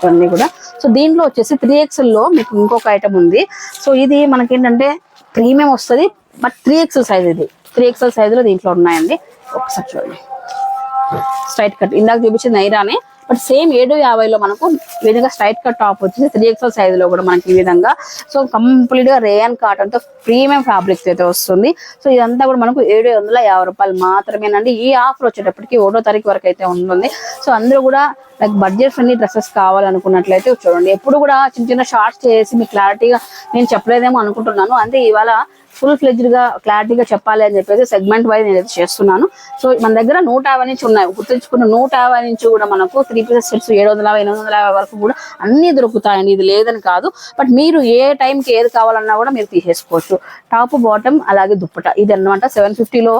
ఇవన్నీ కూడా. సో దీంట్లో వచ్చేసి త్రీ ఎక్స్లో మనకి ఇంకొక ఐటమ్ ఉంది. సో ఇది మనకి ఏంటంటే ప్రీమియం వస్తుంది బట్ త్రీ ఎక్స్ఎల్ సైజ్ ఇది. త్రీ ఎక్స్ఎల్ సైజ్లో దీంట్లో ఉన్నాయండి. ఒకసారి చూడండి. స్ట్రైట్ కట్ ఇందాక చూపించింది నైరానే. బట్ సేమ్ ఏడు యాభైలో మనకు ఈ విధంగా స్ట్రైట్ కట్ టాప్ వచ్చేసి త్రీ ఎక్స్ఎల్ సైజ్లో కూడా మనకి ఈ విధంగా. సో కంప్లీట్గా రేయన్ కాటన్తో ప్రీమియం ఫ్యాబ్రిక్ అయితే వస్తుంది. సో ఇదంతా కూడా మనకు ఏడు వందల యాభై రూపాయలు మాత్రమేనండి. ఈ ఆఫర్ వచ్చేటప్పటికి ఒకటో తారీఖు వరకు అయితే ఉంటుంది. సో అందరూ కూడా లైక్ బడ్జెట్ ఫ్రెండ్లీ డ్రెస్సెస్ కావాలనుకున్నట్లయితే చూడండి. ఎప్పుడు కూడా చిన్న చిన్న షార్ట్స్ చేసి మీకు క్లారిటీగా నేను చెప్పలేదేమో అనుకుంటున్నాను. అంటే ఇవాళ ఫుల్ ఫ్లెజ్డ్గా క్లారిటీగా చెప్పాలి అని చెప్పేసి సెగ్మెంట్ వైజ్ నేను అయితే చేస్తున్నాను. సో మన దగ్గర నూట యాభై నుంచి ఉన్నాయి. గుర్తుంచుకున్న నూట యాభై నుంచి కూడా మనకు త్రీ పీసెస్ సెట్స్ ఏడు వందల యాభై ఎనిమిది వందల యాభై వరకు కూడా అన్ని దొరుకుతాయండి. ఇది లేదని కాదు. బట్ మీరు ఏ టైంకి ఏది కావాలన్నా కూడా మీరు తీసేసుకోవచ్చు. టాప్ బాటమ్ అలాగే దుప్పట. ఇది అనమాట సెవెన్ ఫిఫ్టీలో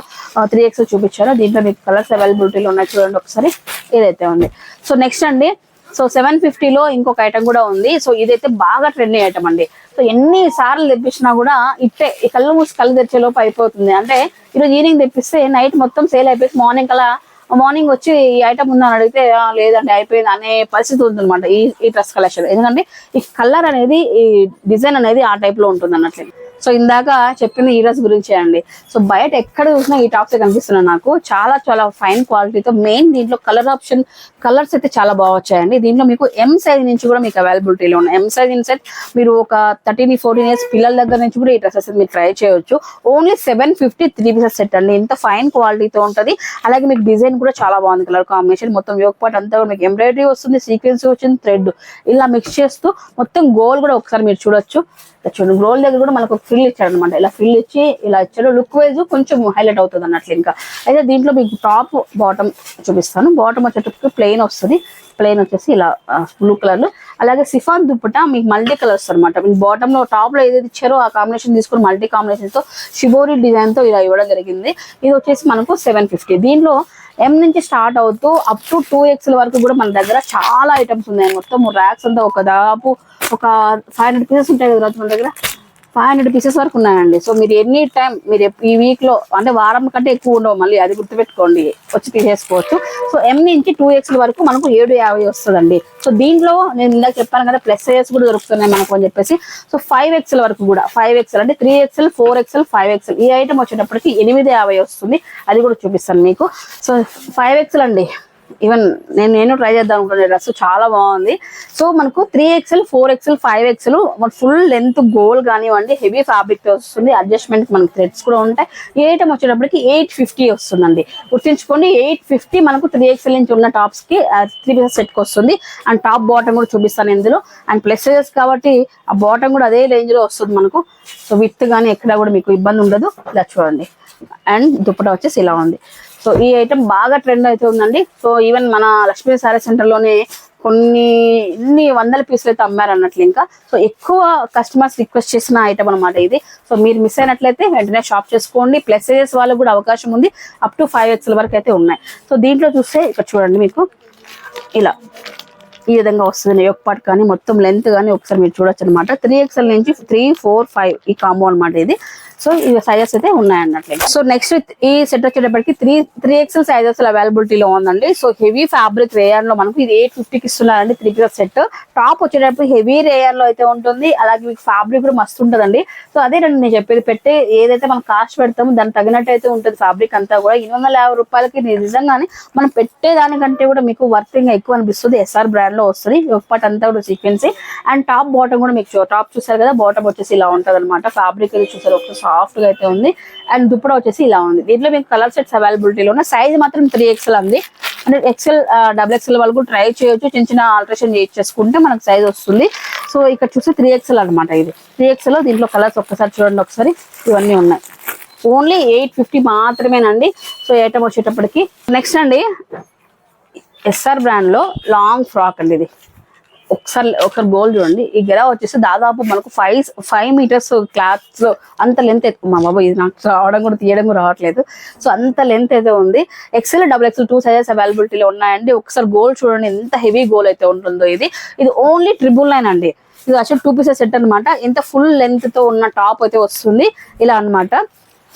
త్రీ ఎక్స్ చూపించారు. దీంట్లో మీకు కలర్స్ అవైలబిలిటీలో ఉన్నాయి చూడండి ఒకసారి. ఏదైతే ఉంది. సో నెక్స్ట్ అండి సో సెవెన్ ఫిఫ్టీలో ఇంకొక ఐటమ్ కూడా ఉంది. సో ఇదైతే బాగా ట్రెండింగ్ ఐటమ్ అండి. సో ఎన్ని సార్లు తెప్పించినా కూడా ఇట్టే ఈ కళ్ళు మూసి కళ్ళు తెచ్చే లోపు అయిపోతుంది. అంటే ఈరోజు ఈవినింగ్ తెప్పిస్తే నైట్ మొత్తం సేల్ అయిపోయి మార్నింగ్ కల్లా మార్నింగ్ వచ్చి ఈ ఐటమ్ ఉందని అడిగితే లేదండి అయిపోయింది అనే పరిస్థితి ఉంటుంది అనమాట ఈ ఈ డ్రెస్ కలెక్షన్. ఎందుకంటే ఈ కలర్ అనేది ఈ డిజైన్ అనేది ఆ టైప్లో ఉంటుంది అన్నట్లు సో ఇందాక చెప్పింది హీరోస్ డ్రెస్ గురించే అండి. సో బయట ఎక్కడ చూసినా ఈ టాప్స్ కనిపిస్తున్నాయి నాకు. చాలా చాలా ఫైన్ క్వాలిటీతో మెయిన్ దీంట్లో కలర్ ఆప్షన్ కలర్స్ అయితే చాలా బాగా వచ్చాయండి. దీంట్లో మీకు ఎం సైజ్ నుంచి కూడా మీకు అవైలబిలిటీలో ఉన్నాయి. ఎం సైజ్ ఇన్ సెట్ మీరు ఒక థర్టీన్ ఫోర్టీన్ ఇయర్స్ పిల్లల దగ్గర నుంచి కూడా ఈ డ్రెస్సెస్ మీరు ట్రై చేయొచ్చు. Only seven fifty three pieces set అండి. ఇంత ఫైన్ క్వాలిటీతో ఉంటుంది. అలాగే మీకు డిజైన్ కూడా చాలా బాగుంది కలర్ కాంబినేషన్ మొత్తం యోగ పార్ట్ అంతా కూడా మీకు ఎంబ్రాయిడరీ వస్తుంది సీక్వెన్స్ వచ్చింది థ్రెడ్ ఇలా మిక్స్ చేస్తూ మొత్తం గోల్ కూడా ఒకసారి మీరు చూడొచ్చు. చూడండి గోల్ దగ్గర కూడా మనకు ఫ్రిల్ ఇచ్చాడు అనమాట ఇలా ఫ్రిల్ ఇచ్చి ఇలా ఇచ్చాడు. లుక్ వైజ్ కొంచెం హైలైట్ అవుతుంది అన్నట్లు ఇంకా. అయితే దీంట్లో మీకు టాప్ బాటమ్ చూపిస్తాను. బాటమ్ వచ్చేటప్పటికి ప్లెయిన్ వస్తుంది. ప్లెయిన్ వచ్చేసి ఇలా బ్లూ కలర్లో. అలాగే సిఫాన్ దుప్పట మీకు మల్టీ కలర్స్ అనమాట మీకు బాటమ్లో టాప్లో ఏదైతే ఇచ్చారో ఆ కాంబినేషన్ తీసుకుని మల్టీ కాంబినేషన్తో షిబోరి డిజైన్తో ఇలా ఇవ్వడం జరిగింది. ఇది వచ్చేసి మనకు సెవెన్ ఫిఫ్టీ దీంట్లో ఎం నుంచి స్టార్ట్ అవుతూ అప్ టు టూ ఎక్స్ల వరకు కూడా మన దగ్గర చాలా ఐటమ్స్ ఉన్నాయి మొత్తం ర్యాక్స్ అంతా ఒక దాదాపు ఒక ఫైవ్ హండ్రెడ్ పీసెస్ ఉంటాయి కదా మన దగ్గర. ఫైవ్ హండ్రెడ్ పీసెస్ వరకు ఉన్నాయండి. సో మీరు ఎనీ టైం మీరు ఈ వీక్లో అంటే వారం కంటే ఎక్కువ ఉండవు మళ్ళీ అది గుర్తుపెట్టుకోండి. వచ్చి తీసేసుకోవచ్చు. సో ఎం నుంచి టూ ఎక్స్ల వరకు మనకు ఏడు యాభై వస్తుందండి. సో దీంట్లో నేను ఇందాక చెప్పాను కదా ప్లస్ సైజెస్ కూడా దొరుకుతున్నాయి మనకు అని చెప్పేసి. సో ఫైవ్ ఎక్స్ల వరకు కూడా ఫైవ్ ఎక్స్ఎల్ అంటే three XL four XL five XL ఈ ఐటమ్ వచ్చేటప్పటికి ఎనిమిది యాభై వస్తుంది. అది కూడా చూపిస్తాను మీకు. సో ఫైవ్ ఎక్స్ఎల్ అండి ఈవెన్ నేను నేను ట్రై చేద్దాం అనుకునే డ్రెస్ చాలా బాగుంది. సో మనకు three XL four XL five XL full length goal కానివ్వండి హెవీ ఫ్యాబ్రిక్ వస్తుంది. అడ్జస్ట్మెంట్ మనకి థ్రెడ్స్ కూడా ఉంటాయి. ఈ వచ్చేటప్పటికి ఎయిట్ ఫిఫ్టీ వస్తుందండి. గుర్తించుకోండి ఎయిట్ ఫిఫ్టీ మనకు త్రీ ఎక్స్ఎల్ నుంచి ఉన్న టాప్స్కి త్రీ పీసెస్ సెట్కి వస్తుంది. అండ్ టాప్ బాటమ్ కూడా చూపిస్తాను ఇందులో. అండ్ ప్లస్ సైజెస్ కాబట్టి ఆ బాటమ్ కూడా అదే రేంజ్లో వస్తుంది మనకు. సో విత్ కానీ ఎక్కడ కూడా మీకు ఇబ్బంది ఉండదు. ఇలా చూడండి. అండ్ దుప్పట వచ్చేసి ఇలా ఉంది. సో ఈ ఐటమ్ బాగా ట్రెండ్ అయితే ఉందండి. సో ఈవెన్ మన లక్ష్మీ శారీ సెంటర్లోనే కొన్ని ఇన్ని వందల పీసులు అయితే అమ్మారు అన్నట్లు ఇంకా. సో ఎక్కువ కస్టమర్స్ రిక్వెస్ట్ చేసిన ఐటమ్ అనమాట ఇది. సో మీరు మిస్ అయినట్లయితే వెంటనే షాప్ చేసుకోండి. ప్లస్ సైజెస్ వాళ్ళకి కూడా అవకాశం ఉంది. అప్ టు ఫైవ్ ఎక్స్ల వరకు అయితే ఉన్నాయి. సో దీంట్లో చూస్తే ఇక్కడ చూడండి మీకు. ఇలా ఈ విధంగా వస్తుంది ఒక పార్ట్ కానీ మొత్తం లెంత్ కానీ ఒకసారి మీరు చూడొచ్చు అనమాట త్రీ ఎక్స్ఎల్ నుంచి త్రీ ఫోర్ ఫైవ్ ఈ కాంబో అనమాట ఇది. సో ఈ సైజెస్ అయితే ఉన్నాయి అన్నట్లే సో నెక్స్ట్ ఈ సెట్ వచ్చేటప్పటికి త్రీ త్రీ ఎక్స్ఎల్ సైజెస్ అవైలబిలిటీలో ఉందండి. సో హెవీ ఫ్యాబ్రిక్ రేయర్లో మనకు ఇది ఎయిట్ ఫిఫ్టీకి ఇస్తున్నారండి త్రీ పీసెస్ సెట్ టాప్ వచ్చేటప్పుడు హెవీ రేయర్లో అయితే ఉంటుంది. అలాగే మీకు ఫ్యాబ్రిక్ కూడా మస్తు ఉంటుందండి. సో అదే నేను చెప్పేది పెట్టే ఏదైతే మనం కాస్ట్ పెడతామో దానికి తగినట్టు అయితే ఉంటుంది ఫ్యాబ్రిక్ అంతా కూడా. ఎనిమిది వందల యాభై రూపాయలకి నిజంగానే మనం పెట్టే దానికంటే కూడా మీకు వర్తింగ్ ఎక్కువ అనిపిస్తుంది. ఎస్ఆర్ బ్రాండ్లో వస్తుంది. ఒక అంతా కూడా సీక్వెన్సీ అండ్ టాప్ బాటమ్ కూడా మీకు టాప్ చూసారు కదా బాటమ్ వచ్చేసి ఇలా ఉంటుంది అనమాట ఫ్యాబ్రిక్ చూసారు ఒకసారి సాఫ్ట్గా అయితే ఉంది. అండ్ దుప్పడ వచ్చేసి ఇలా ఉంది. దీంట్లో మీకు కలర్ సెట్స్ అవైలబిలిటీలో ఉన్న సైజ్ మాత్రం త్రీ ఎక్స్ఎల్ ఉంది అంటే ఎక్స్ఎల్ డబుల్ ఎక్స్ఎల్ వాళ్ళు కూడా ట్రై చేయొచ్చు. చిన్న చిన్న ఆల్ట్రేషన్ చేసుకుంటే మనకు సైజ్ వస్తుంది. సో ఇక్కడ చూస్తే త్రీ ఎక్స్ఎల్ అనమాట ఇది. త్రీ ఎక్స్ఎల్ దీంట్లో కలర్స్ ఒక్కసారి చూడండి. ఒకసారి ఇవన్నీ ఉన్నాయి. ఓన్లీ ఎయిట్ ఫిఫ్టీ మాత్రమేనండి. సో ఐటమ్ వచ్చేటప్పటికి. నెక్స్ట్ అండి ఎస్ఆర్ బ్రాండ్లో లాంగ్ ఫ్రాక్ అండి ఇది. ఒకసారి ఒకసారి గోల్ చూడండి. ఈ గెల వచ్చేసి దాదాపు మనకు ఫైవ్ ఫైవ్ మీటర్స్ క్లాత్స్ అంత లెంత్ ఎక్కువ మా బాబు ఇది నాకు రావడం కూడా తీయడం కూడా రావట్లేదు. సో అంత లెంత్ అయితే ఉంది. XL double XL two sizes అవైలబిలిటీలో ఉన్నాయండి. ఒకసారి గోల్ చూడండి ఎంత హెవీ గోల్ అయితే ఉంటుందో ఇది. ఇది ఓన్లీ ట్రిపుల్ నైన్ అండి. ఇది వచ్చి టూ పీసెస్ సెట్ అనమాట ఇంత ఫుల్ లెంత్తో ఉన్న టాప్ అయితే వస్తుంది. ఇలా అన్నమాట.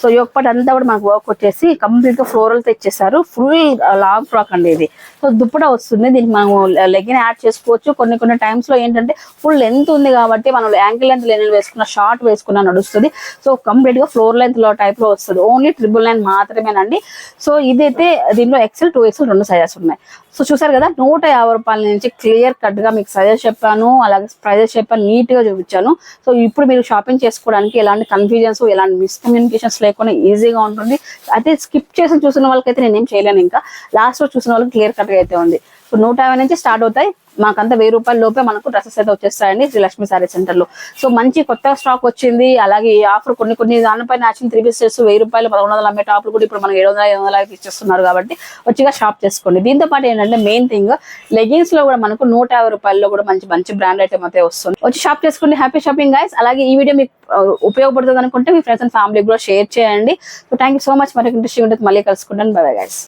సో ఈ అంతా కూడా మనకు వర్క్ వచ్చేసి కంప్లీట్గా ఫ్లోరల్ తెచ్చేసారు ఫుల్ లాంగ్ ఫ్రాక్ అండి ఇది. సో దుప్పట వస్తుంది. దీనికి మనం లెగిన్ యాడ్ చేసుకోవచ్చు. కొన్ని కొన్ని టైమ్స్లో ఏంటంటే ఫుల్ లెంత్ ఉంది కాబట్టి మనం యాంకిల్ లెంత్ లెనిన్ వేసుకున్న షార్ట్ వేసుకున్న నడుస్తుంది. సో కంప్లీట్గా ఫ్లోర్ లెంత్లో టైప్లో వస్తుంది. ఓన్లీ ట్రిపుల్ నైన్ మాత్రమేనండి. సో ఇదైతే దీనిలో ఎక్సెల్ టూ ఎక్సెల్ రెండు సైజెస్ ఉన్నాయి. సో చూసారు కదా నూట యాభై రూపాయల నుంచి క్లియర్ కట్గా మీకు సజెస్ట్ చెప్పాను. అలాగే ప్రైజెస్ చెప్పాను నీట్గా చూపించాను. సో ఇప్పుడు మీరు షాపింగ్ చేసుకోవడానికి ఎలాంటి కన్ఫ్యూజన్స్ ఎలాంటి మిస్కమ్యూనికేషన్స్ లేకుండా ఈజీగా ఉంటుంది. అయితే స్కిప్ చేసి చూసిన వాళ్ళకైతే నేనేం చేయలేను ఇంకా. లాస్ట్లో చూసిన వాళ్ళకి క్లియర్ కట్గా అయితే ఉంది. నూట యాభై నుంచి స్టార్ట్ అవుతాయి. మాకంతా వెయ్యి రూపాయల లోపే మనకు డ్రెస్సెస్ అయితే వచ్చేస్తాయండి శ్రీ లక్ష్మీ సారీ సెంటర్లో. సో మంచి కొత్త స్టాక్ వచ్చింది. అలాగే ఈ ఆఫర్ కొన్ని కొన్ని దానిపైన యాక్చువల్ త్రీ పీసెస్ వెయ్యి రూపాయలు పదకొండు వందల అమ్మే టాప్లు కూడా ఇప్పుడు మనకి ఏడు వందల ఐదు వందల ఇచ్చేస్తున్నారు కాబట్టి వచ్చిగా షాప్ చేసుకోండి. దీంతో పాటు ఏంటంటే మెయిన్ థింగ్ లెగిన్స్లో కూడా మనకు నూట యాభై రూపాయల్లో కూడా మంచి మంచి బ్రాండ్ ఐటమ్ అయితే వస్తుంది. వచ్చి షాప్ చేసుకోండి. హ్యాపీ షాపింగ్ గైస్ అలాగే ఈ వీడియో మీకు ఉపయోగపడుతుంది అనుకుంటే మీ ఫ్రెండ్స్ అండ్ ఫ్యామిలీ కూడా షేర్ చేయండి. So thank you so much మరి ఇంట్రెస్టింగ్ ఉంటుంది మళ్ళీ కలుసుకుంటాను. Bye guys